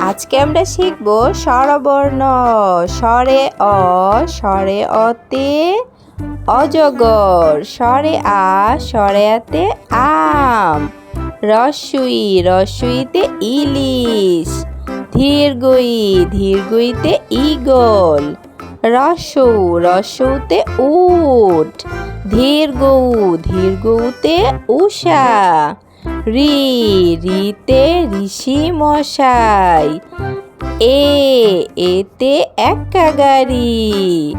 আজকে আমরা শিখব স্বরবর্ণ। স্বরে অ, স্বরে অতে অজগর। স্বরে আ, স্বরে আতে আম। রসুই, রসুইতে ইলিশ। ধীরগই, ধীরগুইতে ইগল। রসৌ, রসৌতে উট। ধীরগৌ, ধীরগৌতে উষা রি, রিতে ঋষি মশাই। এ, এতে একা গাড়ি।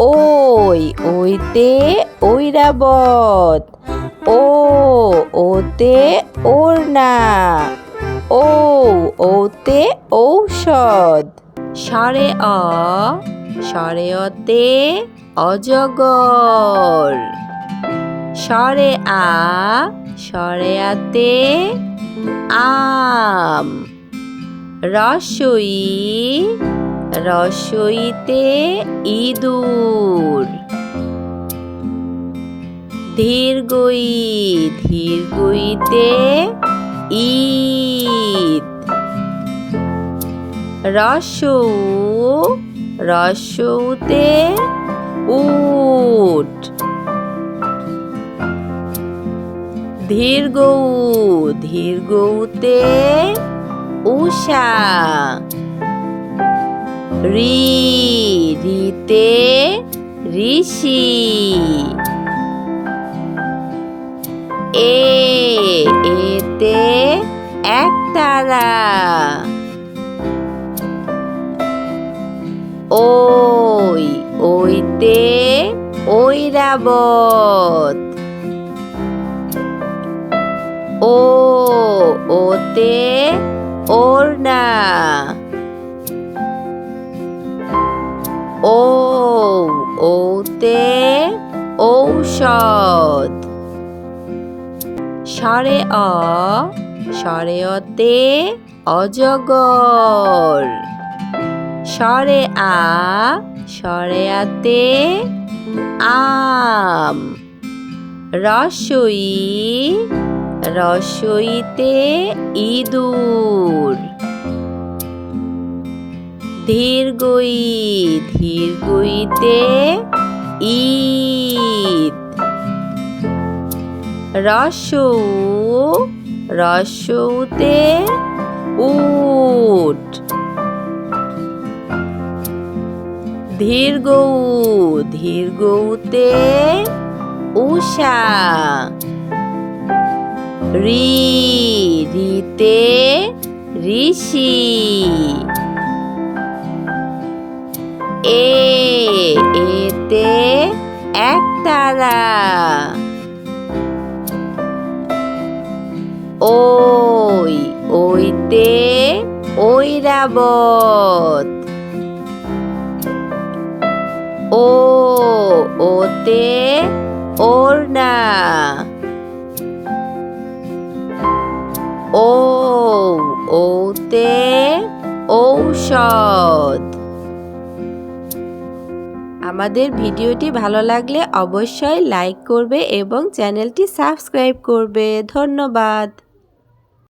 ওই, ওইতে ঐরাবত ও, ওতে ওড়না। ও, ওতে ঔষধ। স্বরে অ স্বরে অতে অজগর। স্বরে আ স্বরে আতে আম। রসই রসইতে ইঁদুর। ধীরগই ধীরগইতে ঈদ রসৌ রসৌতে উট। ধীরগৌ ধীরগৌতে উষা রি রিতে ঋষি। এ এতে একতারা ওই ওইতে ঐরাবত। ও, ওতে ওড়না। ও, ওতে ঔষধ। স্বরে অ স্বরে অতে অজগর। স্বরে আ স্বরে আতে আম। রসই রসইতে ইঁদুর। ধীরগই ধীরগইতে ঈদ রসৌ রসৌতে উট। ধীরগৌ ধীরগৌতে উষা রি রিতে ঋষি। এ এতে একতারা ওই ওইতে ঐরাবত। ও ওতে ওড়না। ও ওতে ঔষধ। আমাদের ভিডিওটি ভালো লাগলে অবশ্যই লাইক করবে এবং চ্যানেলটি সাবস্ক্রাইব করবে। ধন্যবাদ।